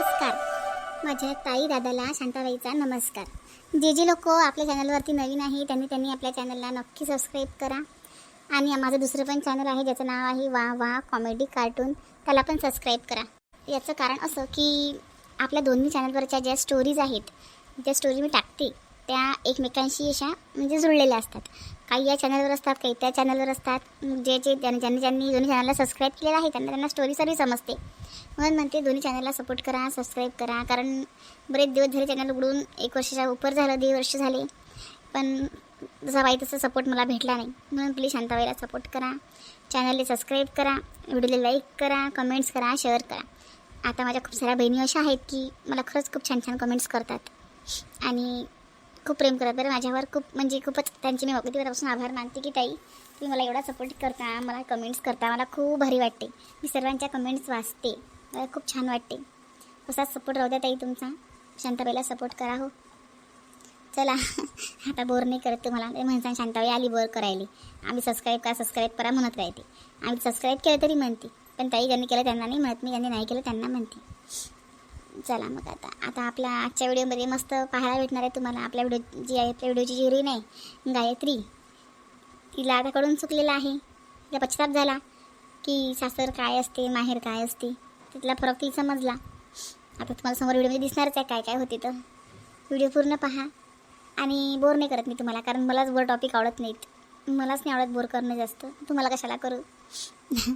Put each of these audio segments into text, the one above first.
नमस्कार. माझ्या ताई दादाला शांताबाईचा नमस्कार. जे जे लोक आपल्या चॅनलवरती नवीन आहे त्यांनी त्यांनी आपल्या चॅनलला नक्की सबस्क्राईब करा. आणि माझं दुसरं पण चॅनल आहे ज्याचं नाव आहे वा वा कॉमेडी कार्टून त्याला पण सबस्क्राईब करा. याचं कारण असं की आपल्या दोन्ही चॅनलवरच्या ज्या स्टोरीज आहेत ज्या स्टोरी मी टाकते त्या एकमेकांशी अशा म्हणजे जुळलेल्या असतात. काही या चॅनलवर असतात काही त्या चॅनलवर असतात. जे जे ज्यांनी ज्यांनी ज्यांनी दोन्ही चॅनलला सबस्क्राईब केलेलं आहे त्यांना त्यांना स्टोरी सर्व समजते. म्हणून म्हणते दोन्ही चॅनलला सपोर्ट करा सबस्क्राईब करा. कारण बरेच दिवस झाले चॅनल उघडून एक वर्षाच्या उपर झालं दीड वर्ष झाले. पण जसा पाहिजे तसा सपोर्ट मला भेटला नाही. म्हणून प्लीज शांताबाईला सपोर्ट करा. चॅनलला सबस्क्राईब करा. व्हिडिओला लाईक करा कमेंट्स करा शेअर करा. आता माझ्या खूप साऱ्या बहिणी अशा आहेत की मला खरंच खूप छान छान कमेंट्स करतात. आणि खूप प्रेम करतात. बरं माझ्यावर खूप म्हणजे खूपच त्यांचे मी वगैरेपासून आभार मानते की ताई तुम्ही मला एवढा सपोर्ट करता मला कमेंट्स करता. मला खूप भारी वाटते. मी सर्वांच्या कमेंट्स वाचते. मला खूप छान वाटते. असाच सपोर्ट राहू द्या ताई तुमचा. शांताबाईला सपोर्ट करा हो. चला आता बोर नाही करत तुम्हाला. ते म्हणसान शांताबाई आली बोर करायली. आम्ही सबस्क्राईब का? सबस्क्राईब करा म्हणत राहते. आम्ही सबस्क्राईब केलं तरी म्हणते. पण ताई ज्यांनी केलं त्यांना नाही म्हणत. मी ज्यांनी नाही केलं त्यांना म्हणते. चला मग आता. आता आपल्या आजच्या व्हिडिओमध्ये मस्त पाहायला भेटणार आहे तुम्हाला. आपल्या व्हिडिओ जी आहे आपल्या व्हिडिओची जी हिरोईन आहे गायत्री. तिला आता कडून चुकलेला आहे. तिला पश्चाताप झाला की सासर काय असते माहेर काय असते. तिथला फरक ती समजला. आता तुम्हाला समोर व्हिडिओमध्ये दिसणारच आहे काय काय होते तर. व्हिडिओ पूर्ण पहा. आणि बोर नाही करत मी तुम्हाला कारण मलाच बोर टॉपिक आवडत नाहीत. मलाच नाही आवडत बोर करणं जास्त. तुम्हाला कशाला करू?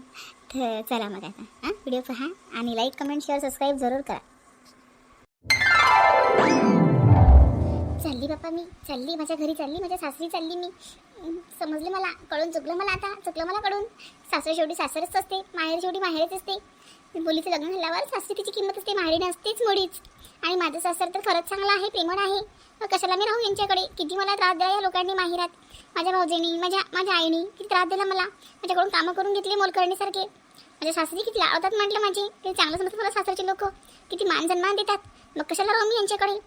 तर चला मग आता हां? व्हिडिओ पहा आणि लाईक कमेंट शेअर सबस्क्राईब जरूर करा. चालली बाप्पा मी चालली. माझ्या घरी चालली माझ्या सासरी चालली मी. समजले समजलं मला कळून चुकलं मला आता. चुकलं मला कळून. सासरे शेवटी सासरच असते माहेर शेवटी माहेरच असते. मुलीचं लग्न झाल्यावर सासरी तिची किंमत असते माहेरी नसतेच मुळीच आणि माझं सासर तर खरंच चांगलं आहे प्रेमळ आहे. मग कशाला मी राहू यांच्याकडे? किती मला त्रास द्या या लोकांनी माहिरात. माझ्या भाऊजींनी माझ्या माझ्या आईनी किती त्रास दिला मला. माझ्याकडून कामं करून घेतली मोलकरणीसारखे माझ्या सासरी किती लावतात म्हटलं माझे. ते चांगलं समजतं मला सासरचे लोक. किती मान सन्मान देतात. मग कशाला राहू मी यांच्याकडे?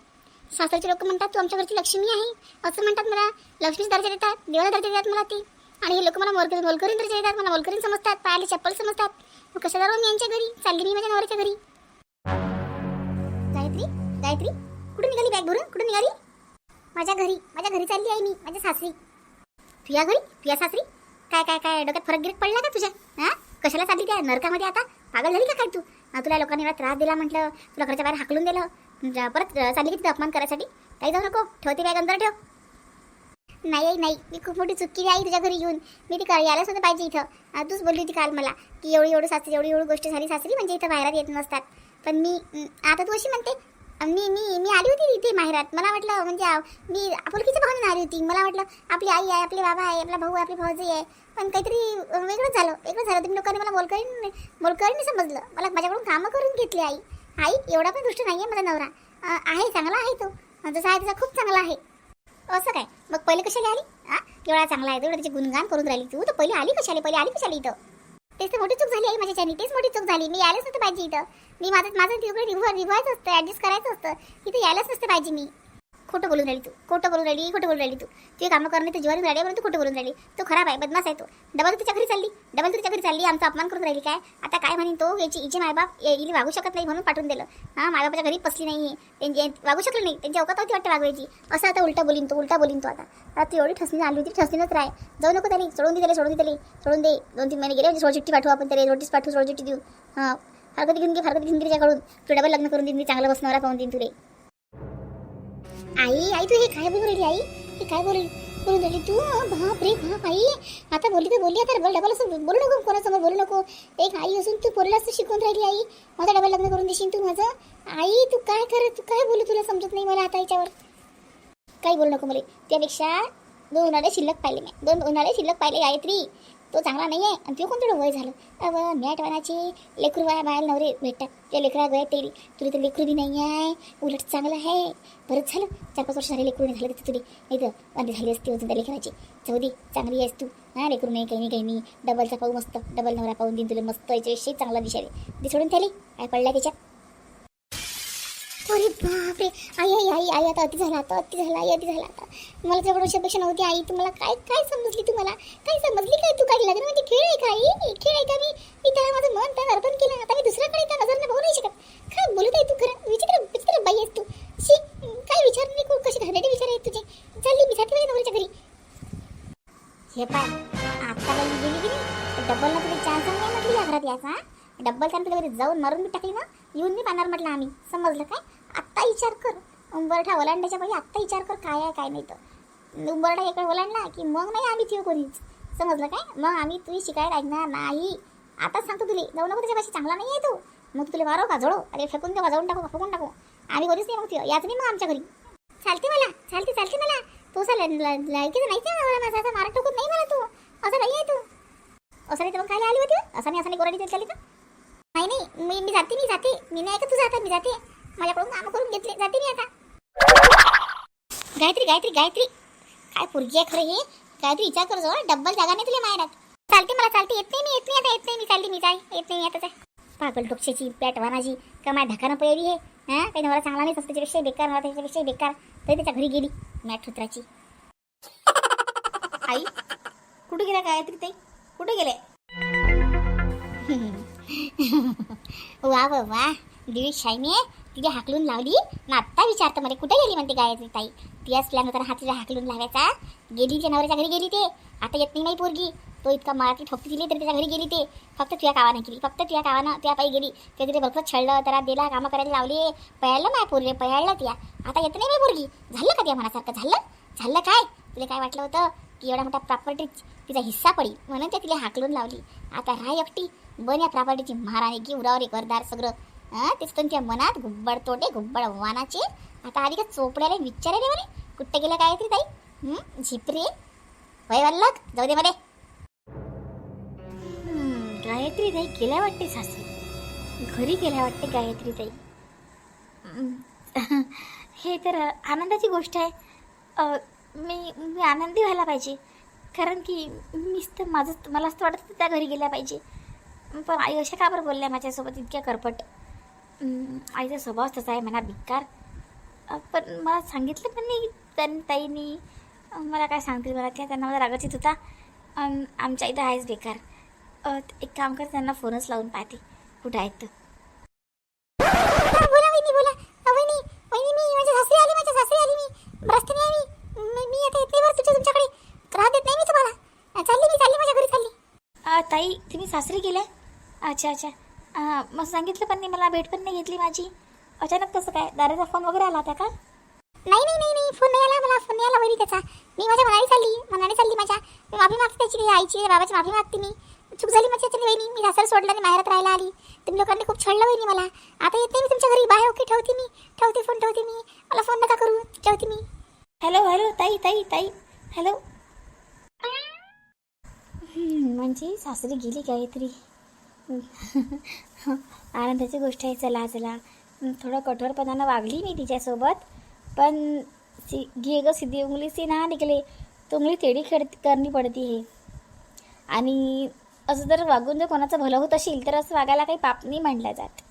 सासरचे लोक म्हणतात तू आमच्या घरची लक्ष्मी आहे. असं म्हणतात मला. लक्ष्मीच दर्जा देतात देवाला दर्जा देतात मला ते. आणि हे लोक मला मोलकरी मोलकरीन दर्जा देतात मला मोलकरीन समजतात पायाला चप्पल समजतात. कशाला राहू मी यांच्या घरी? चालली मी माझ्या नवऱ्याच्या घरी. गायत्री गायत्री कुठून निघाली बॅग भरून? कुठून निघाली? माझ्या घरी माझ्या घरी चालली आहे मी माझ्या सासरी. तुझ्या घरी? तुझ्या सासरी? काय काय काय डोक्यात फरक गिरक पडला का तुझ्या? हा? कशाला चालली त्या नरकामध्ये आता? पागल झाली का काय तू? तुला लोकांनी एवढा त्रास दिला म्हटलं तुला घरच्या बाहेर हाकलून दिलं. परत चालली की तिथं अपमान करायसाठी. काही जाऊ नको ठेवते बॅग अंदर ठेव. नाही आई, नाही. मी खूप मोठी चुकी केली आई तुझ्या घरी येऊन मी ती कर सुद्धा पाहिजे इथं. तूच बोलली होती काल मला की एवढी एवढं सासरी एवढी एवढी गोष्ट झाली सासरी म्हणजे इथं बाहेरात येत नसतात. पण मी आता तू अशी म्हणते मी मी मी आली होती इथे माहेरात. मला वाटलं म्हणजे मी आपुलकीच्या भावनेने आली होती. मला वाटलं आपली आई आहे आपले बाबा आहे आपला भाऊ आहे, आपली भाऊजी आहे. पण काहीतरी वेगळंच झालं. वेगळं झालं. तुम्ही लोकांनी मला मोलकरीन मोलकरीन समजलं. मला माझ्याकडून कामं करून घेतली आई. आई एवढा पण दृष्ट नाही आहे माझा नवरा. आहे चांगला आहे तो. जसा आहे तसा खूप चांगला आहे. असं काय? मग पहिले कशाला आली? हा एवढा चांगला आहे तेवढं त्याची गुणगान करून राहिली तू. तर पहिले आली कशाला? पहिले आली कशाला इथं? तेच तर मोठी चूक झाली आहे माझ्याच्यानी तेच मोठी चूक झाली. मी यायलाच नसतं पाहिजे इथं. मी माझं माझं तिकडे रिव्ह रिव्हायचं असतं ॲडजस्ट करायचं असतं. इथं यायलाच नसतं पाहिजे मी. खोटं बोलून राहिली तू खोटं बोलून राहिली खोटं बोलून राहिली तू तुझे कामं करणे तर जीवन राहिली म्हणून खोटं बोलून राहिली तो खराब आहे बदमाश आहे तो डबल तुझ्या घरी चालली डबल तुझ्या घरी चालली आमचा अपमान करून राहिली काय आता काय म्हणेन तो याची हिचे मायबाप इली वागू शकत नाही म्हणून पाठवून दिलं हां मायबापाच्या घरी पसली नाही त्यांची वागू शकले नाही त्यांची अवकात होती वाटतं वागवायची असं आता उलटा बोलीन तो उलटा बोलीन तो आता आता ती एवढी ठसणी आली होती ठसणीच राय जाऊ नको त्याने सोडून दिले सोडून दिले सोडून दे दोन तीन महिने गेले म्हणजे सोडचिट्टी पाठवू आपण त्याला नोटीस पाठवू सोडचिट्टी देऊ हां हरकत घेऊन घे हरकत घेऊन घे त्याच्याकडून तू डबल लग्न करून देईन मी चांगलं बसणारा पाहून देईन तुले आई आई तू हे काय बोलू राहिली आई? हे काय बोल बोलून राहिली तू? बाप रे बाप आई. आता बोलली तर बोलली आता डबल डबल असं बोलू नको कोणासमोर बोलू नको. एक आई असून तू पोरीला असं शिकवून राहिली आई. माझं डबल लग्न करून देशील तू माझं? आई तू काय कर तू काय बोलू तुला समजत नाही मला आता याच्यावर? काही बोलू नको मला. त्यापेक्षा दोन उन्हाळे शिल्लक पाहिले मी. दोन उन्हाळे शिल्लक पाहिले गायत्री. तो चांगला नाही आहे आणि तो कोणतं वय झालं? अव मॅट वानाची लेकरू वाया बाहेर नवरे भेटतात. त्या लेकरा गया ते तुला तर लेकरू बी नाही आहे उलट चांगलं आहे. बरंच झालं. चार पाच वर्ष झाले लेकरू नाही झालं तिथे तुली नाही तर वांदे झाली असती अजून त्या लेकराची. जाऊ दे. चांगली आहेस तू. हां लेकरू नाही काही नाही काही नाही. डबलचा पाहू मस्त. डबल नवरा पाहून देईन तुला मस्त. याच्याविषयी चांगला दिशाले दे सोडून त्याली. काय पडला त्याच्यात? अरे बापरे. आई आई आई आई आता अति झाला आता अति झाला आई अति झाला आता. मला जवळ वर्षापेक्षा नव्हती आई. तुम्हाला काय काय समजली तू मला? काय समजली काय तू काय लग्न म्हणजे खेळ आहे का आई? खेळ आहे का? मी मी त्याला माझं मन त्याला अर्पण केलं आता मी दुसऱ्याकडे त्या नजर बघू नाही शकत. काय बोलत आहे तू खरं. विचित्र विचित्र बाई आहेस तू. शी काय विचार नाही खूप कशी घाणेरडे विचार आहेत तुझे? चालली मी साठी माझ्या घरी. हे पाय आत्ता बाई गेली गेली नाही? डबल ना तुला चान्स नाही म्हटली या घरात यायचा डब्बल त्यानंतर जाऊन मरून मी टाकली ना? येऊन मी पाहणार म्हटलं आम्ही. समजलं काय? आत्ता विचार कर. उंबरठा ओलांडायच्या पाहिजे आत्ता विचार कर काय आहे काय नाही तर उंबरठा इकडे ओलांडला की मग नाही आम्ही ठेव कोणीच. समजलं काय? मग आम्ही तुझी शिकायला ऐकणार नाही. आताच सांगतो तुला जाऊ नको त्याच्यापाशी चांगला नाही आहे तू. मग तुला वारो का अरे फेकून दे जाऊन टाकू फेकून टाकू. आम्ही कोणीच नाही मग तुझं याच नाही मग आमच्या घरी. चालते मला चालते चालते मला. तू असा लायकीचं नाहीच आहे मला माझा. असा मारा टोकत नाही मला तू. असं नाही आहे तू. असं नाही तर मग काय आली होती? असं नाही असं नाही गोराडी चालली का? नाही नाही. मी मी जाते मी जाते. मी नाही का तू जाता मी जाते. माझ्याकडून कामं करून घेतले जाते मी आता. गायत्री गायत्री गायत्री. काय पोरगी आहे खरं हे? गायत्री विचार कर जवळ. डब्बल जागा नाही तुला मायरात चालते मला चालते. येत नाही मी येत नाही आता येत नाही मी. चालते मी जाय. येत नाही आता जाय. पागल डोक्षाची पॅटवानाची का ढकानं पहिली आहे हां? काही नवरा चांगला नाही असं त्याच्यापेक्षा बेकार मला त्याच्यापेक्षा बेकार. तरी त्याच्या घरी गेली मॅट ठुत्राची आई कुठे गेला गायत्री ताई? कुठे गेले? वा वा वा दिवी शाईने तिथे हाकलून लावली. ना आत्ता विचारतं मध्ये कुठे गेली? म्हणते गायत्री ताई. ती असल्यानंतर हा तिला हाकलून लावायचा. गेली तिच्या नवऱ्याच्या घरी गेली ते. आता येत नाही नाही पोरगी. तो इतका मराठी ठोकती दिली तर त्याच्या घरी गेली ते. फक्त तुझ्या कावानं केली. फक्त तुझ्या कावानं त्या पायी गेली. त्या तिथे भरपूर छळलं त्याला दिला कामं करायला लावली. पयाळलं माय पोरगे पयाळलं त्या. आता येत नाही माय पोरगी. झालं का त्या मनासारखं? झालं? झालं काय? तुला काय वाटलं होतं? की एवढा मोठा प्रॉपर्टी तिचा हिस्सा पडी म्हणून त्या तिला हाकलून लावली. आता राय एकटी. बन या प्रॉपर्टीची महाराणी की उरावर एक वरदार सगळं. तेच तुमच्या मनात गुब्बड तोटे गुब्बड वानाचे. आता आधी का चोपड्याला विचारायला म्हणे कुठं गेलं काय तरी ताई? झिपरे? वय वल्लक जाऊ दे मध्ये गायत्री ताई गेल्या वाटते सासरी. घरी गेल्या वाटते गायत्री ताई. हे तर आनंदाची गोष्ट आहे. मी मी आनंदी व्हायला पाहिजे. कारण की मीच तर माझं मला असं वाटत त्या घरी गेल्या पाहिजे. पण आई अशा का बरं बोलल्या माझ्यासोबत इतक्या करपट. आईचा स्वभाव तसा आहे म्हणा भिकार अ, पण मला सांगितलं पण नाही त्यांनी ताईनी. मला काय सांगतील मला त्या त्यांना मला रागच येत होता आमच्या इथं आहेच बेकार. एक काम कर त्यांना फोनच लावून पाहते. कुठं आहेत तर ताई तुम्ही सासरी गेल्या अच्छा अच्छा. मग सांगितलं पण नाही मला भेट पण नाही घेतली माझी. अचानक कसं काय दाराचा फोन वगैरे आला होता का? नाही नाही नाही नाही फोन नाही आला मला फोन नाही आला वहिनी त्याचा. मी माझ्या मनाने चालली मनाने चालली माझ्या. मी माफी मागते त्याची मी आईची बाबाची माफी मागते मी. चूक झाली माझ्या याच्याने वहिनी मी सासर सोडलं आणि माहेरात राहायला आली. तुम्ही लोकांनी खूप छळलं वहिनी मला. आता येते मी तुमच्या घरी बाहेर ओके ठेवते मी. ठेवते फोन ठेवते मी. मला फोन नका करू ठेवते मी. हॅलो हॅलो ताई ताई ताई. हॅलो म्हणजे सासरी गेली गायत्री आनंदाची गोष्ट आहे चला चला. थोडं कठोरपणानं वागली मी तिच्यासोबत. पण सी घे ग सिद्धी उंगली सी ना निघले तो उंगली तेडी खेळ करणी पडती हे. आणि असं जर वागून जर कोणाचं भलं होत असेल तर असं वागायला काही पाप नाही म्हणलं जात.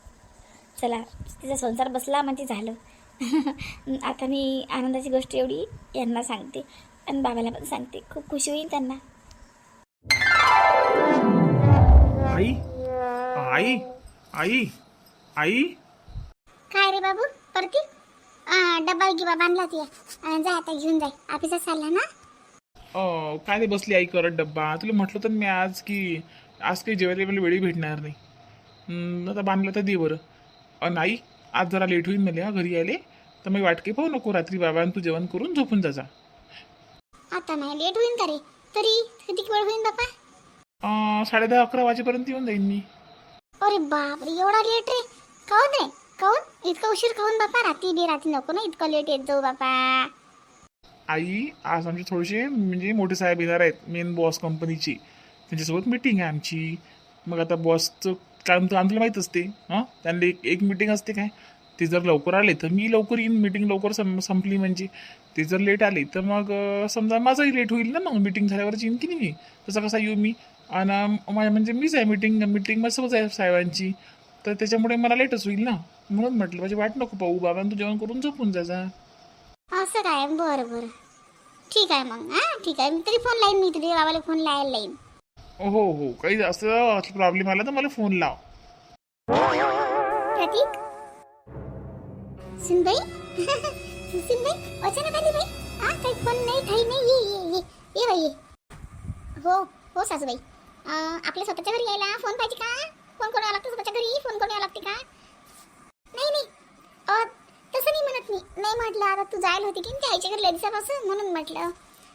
चला तिचा संसार बसला म्हणजे झालं. आता मी आनंदाची गोष्ट एवढी यांना सांगते. आणि बाबाला पण सांगते. खूप खुशी होईल त्यांना. आई? आई आई आई. काय रे बाबू? परती? आ, डब्बा गिबा बांधला ती जा आता घेऊन जाय ऑफिसात चालला ना? अं, काय ते बसली आई करत डब्बा? तुला म्हटलं तर मी आज की आज काही जेवायला मला वेळी भेटणार नाही. हम्म, आता बांधलं तर दे बरं. अं, नाही आज जरा लेट होईल मला घरी यायले. तर मग वाटके पाहू नको रात्री बाबा तू जेवण करून झोपून जा जा. आता नाही लेट होईन का रे? तरी किती वेळ होईन बापा? अं, साडेदहा अकरा वाजेपर्यंत येऊन जाईन मी. अरे बापरे एवढा लेट रे. काऊन रे? काऊन? इतका उशीर खाऊन बापा रात्री बी रात्री नको ना इतका लेट येत जाऊ बापा. आई आज आमचे थोडेसे म्हणजे मोठे साहेब येणार आहेत मेन बॉस कंपनीची त्यांच्यासोबत मीटिंग आहे आमची. मग आता बॉसचं काम तर आम्हाला माहीत असते हां? त्यांना एक एक मीटिंग असते काय? ते जर लवकर आले तर मी लवकर येईन मीटिंग लवकर सं संपली म्हणजे. ते जर लेट आले तर मग समजा माझंही लेट होईल ना मग मीटिंग झाल्यावर येईन की नाही मी? तसा कसा येऊ मी? आणि माझ्या म्हणजे मीच आहे मिटिंग मिटिंग माझ्यासोबत आहे साहेबांची. तर त्याच्यामुळे मला लेटच होईल ना. म्हणून म्हटलं माझी वाट नको पाहू बाबा तू जेवण करून झोपून जा असं काय? बरं बरं. ठीक आहे मग हा? ठीक आहे. मी तरी फोन लाईन मी तुझ्या बाबाला फोन लावायला लाईन. हो हो. काही असं प्रॉब्लेम आला तर मला फोन लाव. प्रतीक? सुनबाई? सुनबाई? अचानक आली बाई. हा काही फोन नाही काही नाही. ये ये ये. ये बाई ये. हो हो सासूबाई. आपल्या स्वतःच्या घरी यायला फोन पाहिजे का? फोन कोणी लागते स्वतःच्या घरी फोन कोणी लागते का? नाही नाही. तसं नाही म्हणत मी. नाही म्हटलं आता तू जायला होती की नाही? आईच्या घरी दिवसापासून म्हणून म्हटलं.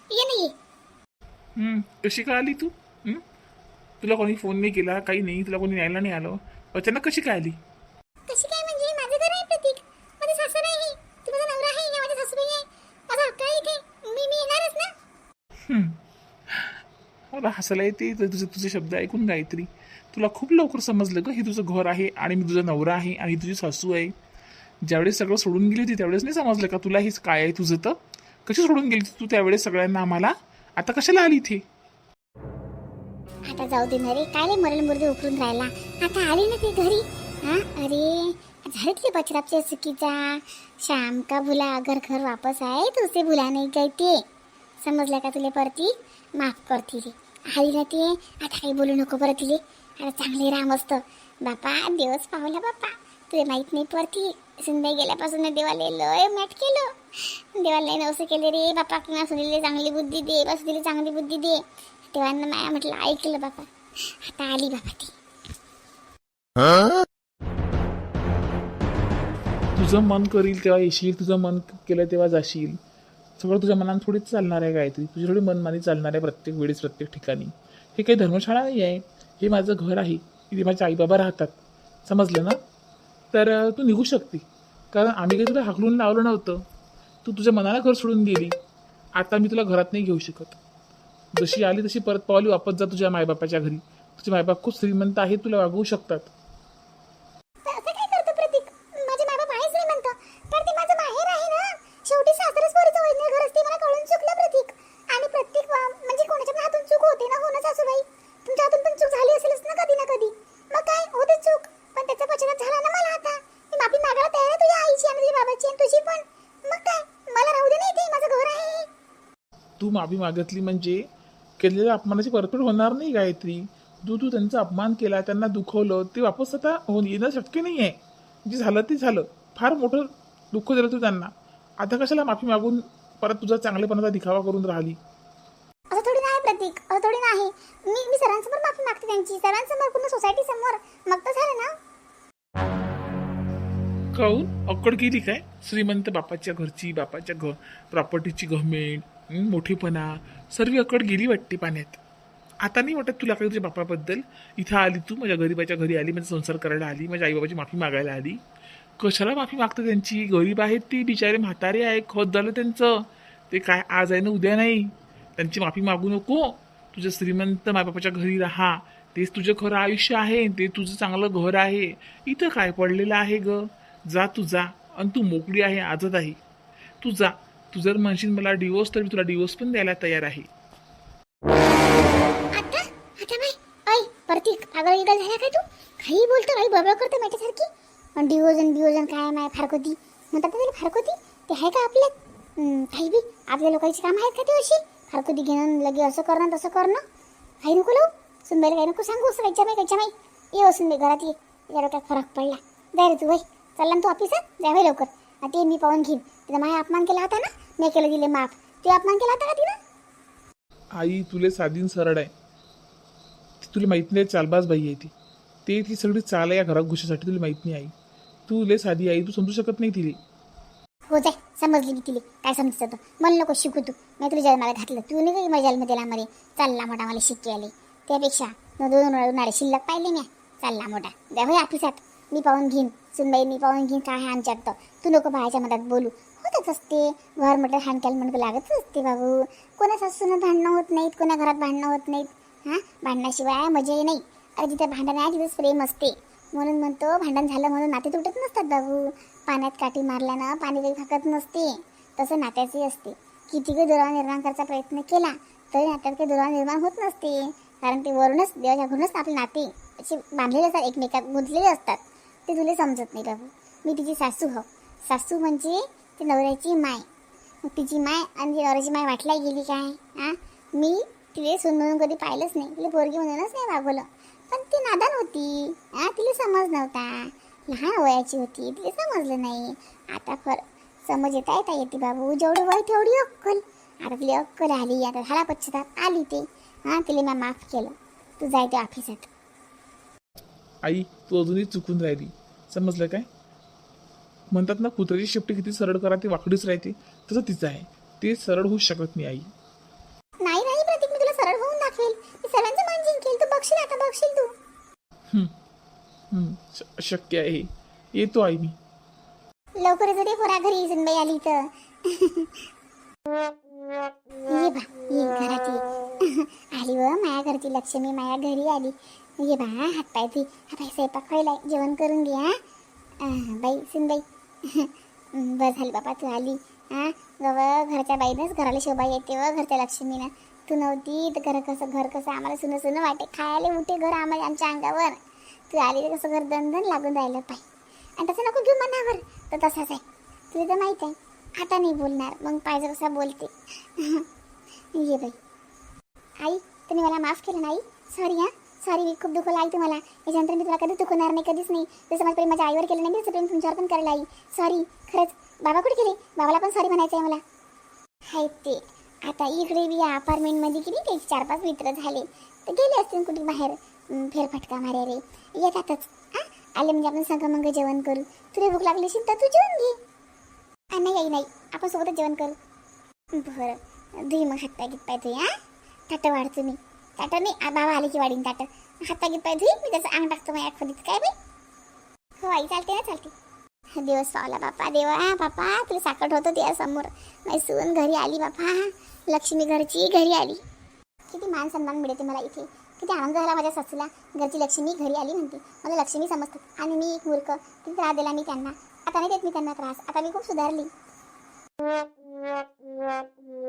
ये नाही ये. कशी काय आली तू तुला कोणी फोन नाही केला काही नाही तुला कोणी न्यायला नाही आलं. अचानक कशी काय आली कशी काय म्हणजे माझं घर आहे प्रतीक माझं सासर आहे तू माझा नवरा आहे या माझ्या सासूबाई आहे माझा हक्क आहे इथे मी मी येणारच ना हं. मला हसायला येते तर तुझे तुझे शब्द ऐकून गायत्री. तुला खूप लवकर समजलं ग हे तुझं घर आहे आणि मी तुझा नवरा आहे आणि तुझी सासू आहे. ज्यावेळेस सगळं सोडून गेली होती त्यावेळेस नाही समजलं का तुला हेच काय आहे तुझं तर? कशी सोडून गेली होती तू त्यावेळेस सगळ्यांना आम्हाला? आता कशाला आली इथे? आता जाऊ दे ना रे काय रे मरण मुर्दे उकरून राहिला. आता आली ना ते घरी. हा? अरे झाले ते बचरापच्या चुकीचा श्याम का भुला? अगर घर वापस आहे तो उसे भुला नाही काय ते समजलं का तुला परती? माफ करती रे. आई ना ते आता काही बोलू नको बरं तिले. आता चांगले राम मस्त बापा देवच पावला बापा. तुला माहीत नाही परती. सुनबाई गेल्यापासून देवाला लय मॅट केलं. देवाला असं नवसं केले रे बापा. किंवा सुनीले चांगली बुद्धी दे बस तिला चांगली बुद्धी दे. तेव्हा माया म्हटलं ऐकलं बापा. आता आली बापा ती. तुझं मन करील तेव्हा येशील तुझं मन केलं तेव्हा जाशील. सगळं तुझ्या मनानं थोडीच चालणार आहे गायत्री. तुझी थोडी मनमानी चालणार आहे प्रत्येक वेळेस प्रत्येक ठिकाणी. हे काही धर्मशाळा नाही आहे. हे माझं घर आहे. इथे माझे आईबाबा राहतात. समजलं ना? तर तू निघू शकते. कारण आम्ही काही तुला हाकलून लावलं नव्हतं. तू तुझ्या मनाला घर सोडून गेली. आता मी तुला घरात नाही घेऊ शकत. जशी आली तशी परत पावली वापस जा तुझ्या मायबापाच्या घरी. तुझे मायबाप खूप श्रीमंत आहेत तुला वागवू शकतात तर असं काय करतो प्रतीक माझे माय बाप आहेच नाही म्हणतो पण ते माझं माहेर आहे ना शेवटी सासरच पोरीचं ओरिजिनल घर असते मला कळून चुकलं प्रतीक आणि प्रत्येक वा- म्हणजे कोणाच्या पण हातून चूक होते ना हो ना सासूबाई तुमच्या हातून पण चूक झाली असेलच ना कधी ना कधी मग काय होते चूक पण त्याचा पश्चाताप झाला ना मला आता मी माफी मागायला तयार आहे तुझ्या आईची आणि तुझ्या बाबाची आणि तुझी पण मग काय मला राहू दे नाही ते माझं घर आहे तू माफी मागितली म्हणजे केलेल्या अपमानाची परतफेड होणार नाही गायत्री. तू तू त्यांचा अपमान केला त्यांना दुखवलं ते वापस आता होऊन येणं शक्य नाही आहे जे झालं ते झालं. फार मोठं दुःख दिलं तू त्यांना. आता कशाला माफी मागून परत तुझा चांगलेपणाचा दिखावा करून राहिली? असं थोडी नाही प्रतीक. असं थोडी नाही. मी मी सरांसमोर माफी मागते त्यांची. सरांसमोर पूर्ण सोसायटी समोर. मग तर झालं ना? कळून अक्कड गेली काय? श्रीमंत बापाच्या घरची बापाच्या घ प्रॉपर्टीची गव्हर्मेंट मोठेपणा सर्व अक्कड गेली वाटते पाण्यात. आता नाही वाटत तुला काही तुझ्या बापाबद्दल? इथं आली तू माझ्या गरीबाच्या घरी आली माझा संसार करायला आली माझ्या आईबाबाची माफी मागायला आली. कशाला माफी मागतं त्यांची? गरीब आहेत ती बिचारे म्हातारे आहे खत झालं त्यांचं. ते काय आज आहे ना उद्या नाही? त्यांची माफी मागू नको. तुझं श्रीमंत मायबापाच्या घरी राहा. तेच तुझं खरं आयुष्य आहे ते तुझं चांगलं घर आहे. इथं काय पडलेलं आहे ग? जा तू जा. आणि तू मोकळी आहे आजच आहे. तू जा. तू जर म्हणशील मला डिवोर्स तर मी तुला डिवोर्स पण द्यायला तयार आहे. आता आता बाई. ऐ प्रतीक पागल गिगल झाला काय तू? काही बोलतो काही बबळ करतो माझ्यासारखी. आणि डिओजन बिओजन काय माय फारकोती? म्हणतात ना त्याला फारकोती? ते आहे का आपल्यात? हम्म, काही बी. आपल्या लोकांची काम आहेत का ते अशी? फारकोती घेणं लगे असं करणं तसं करणं. काही नको लावू. सुनबाईला काही नको सांगू असं कायच्या माई कायच्या माई ये असून सुनबाई घरात ये. या डोक्यात फरक पडला. जाय रे तू बाई चालला ना तू ऑफिसात भाई लवकर. ते मी पाहून घेईन. तिला माझा अपमान केला होता ना मी केलं दिले माफ. ते अपमान केला होता का तिनं आई तुले साधीन सरळ आहे. ती तुला माहीत नाही चालबाज बाई आहे ती. ते ती सगळी चाल आहे या घरात घुसासाठी तुला माहीत नाही आई. तू लय साधी आई तू समजू शकत नाही तिले. हो जाय समजली मी तिले. काय समजत होतं मला नको शिकू तू. मी तुला जन्माला घातलं. तू नाही काही माझ्या जन्ममध्ये? चालला मोठा मला शिक्के आले त्यापेक्षा न दोन उन्हाळे शिल्लक पाहिले मी चालला मोठा. द्या होय ऑफिसात मी पाहून घेईन. सुनबाई मी पाहून घेईन काय हान आमच्यात तर. तू नको बाहेरच्या मधात बोलू. होतच असते. घर म्हटलं हानक्याला म्हणतो लागतच असते बाबू. कोणा सासून भांडणं होत नाहीत कोणा घरात भांडणं होत नाहीत. हां? भांडणाशिवाय मजाही नाही. अरे जिथे भांडण आहे तिथेच प्रेम असते. म्हणून म्हणतो भांडण झालं म्हणून नाते तुटत नसतात बाबू. पाण्यात काठी मारल्यानं पाणी काही फाकत नसते. तसं नात्याचे असते. किती काही दुरावा निर्माण करायचा प्रयत्न केला तरी नात्यात काही दुरावा निर्माण होत नसते. कारण ते वरूनच देवाच्या घरूनच आपले नाते असे बांधलेले असतात एकमेकात गुंतलेले असतात. ते तुला समजत नाही बाबू. मी तिची सासू हो. सासू म्हणजे ती नवऱ्याची माय. मग तिची माय आणि ती नवऱ्याची माय वाटलाय गेली काय? हां मी तिला सून म्हणून कधी पाहिलंच नाही. तिला पोरगी म्हणूनच नाही वागवलं. पण ती नादान होती. हां तिला समज नव्हता. लहान वयाची होती. तिला समजलं नाही. आता फर समज येता येता येते बाबू. जेवढं वय तेवढी अक्कल. आता तिला अक्कल आली. आता झाला पश्चाताप. आली ते. हां तिला मी माफ केलं. तू जाय ते. ऑफिसात आई तू अजूनही चुकून राहिली. समजलं काय? म्हणतात ना कुत्र्याची शेपटी किती सरळ करा ती वाकडीच राहते. तसं तिचं आहे. ते सरळ होऊ शकत नाही आई. नाही नाही प्रतीक मी तुला सरळ होऊन दाखवेल. मी सर्वांचं मन जिंकेल. तू बघशील आता बघशील तू. श- शक्य आहे. येतो आई मी. लवकरच येते पोरा घरी सुनबाई आली तर. ये बा ये घरात ये. आली व माया घरची लक्ष्मी माया घरी आली. ये बा हात पाय ती हा बाई स्वयंपाक व्हायला जेवण करून घ्या हा. बाई सुनबाई बस झाली बापा तू आली. हा गव घरच्या बाईनंच घराला शोभा येते व घरच्या लक्ष्मीनं. तू नव्हती तर घर कसं घर कसं आम्हाला सुनं सुनं वाटे खायला उठे घर आम्हाला आमच्या अंगावर. तू आली तर कसं घर दणदण लागून राहिलं पाय आणि तसं नको घेऊ मनावर. तर तसाच आहे. तुला तर माहीत आहे आता नाही बोलणार. मग पाहिजे कसा बोलते. ये बाई. आई तुम्ही मला माफ केलं नाही सॉरी हां. सॉरी मी खूप दुखवलं आई तुम्हाला. याच्यानंतर मी तुला कधीच दुखवणार नाही कधीच नाही. जसं माझं प्रेम माझ्या आईवर केलं नाही तसं प्रेम तुमच्यावर पण करायला आई. सॉरी खरंच. बाबा कुठे गेले? बाबाला पण सॉरी म्हणायचं आहे मला. हाय ते. आता इकडे बी या अपार्टमेंटमध्ये किती ते चार पाच मित्र झाले. तर गेले असतील कुठे बाहेर? फेरफटका मारे रे. येतातच. हां आले म्हणजे आपण संग मग जेवण करू. तुला भूक लागली असेल तर तू जेवण घे. नाही आई नाही. आपण सोबतच जेवण करू. बरं. धुई मग हत्ता गीत पाहिजे धुई हां ताटं वाढतो मी ताट नाही. आ, बाबा आले की वाढीन ताट. हातपाय पाय धुई मी त्याचं अंग टाकतो माझ्या खोलीत. काय बाई? हो आई चालते ना चालते. दिवस पावला बापा देवा बापा तुला साखर होतं त्या समोर. माझी सून घरी आली बापा. लक्ष्मी घरची घरी आली. किती मान सन्मान मिळते मला इथे. किती आनंद झाला माझ्या सासूला. घरची लक्ष्मी घरी आली म्हणते. मला लक्ष्मी समजतात. आणि मी एक मूर्ख. किती त्रास दिला मी त्यांना. आता नाही देत मी त्यांना त्रास. आता मी खूप सुधारली.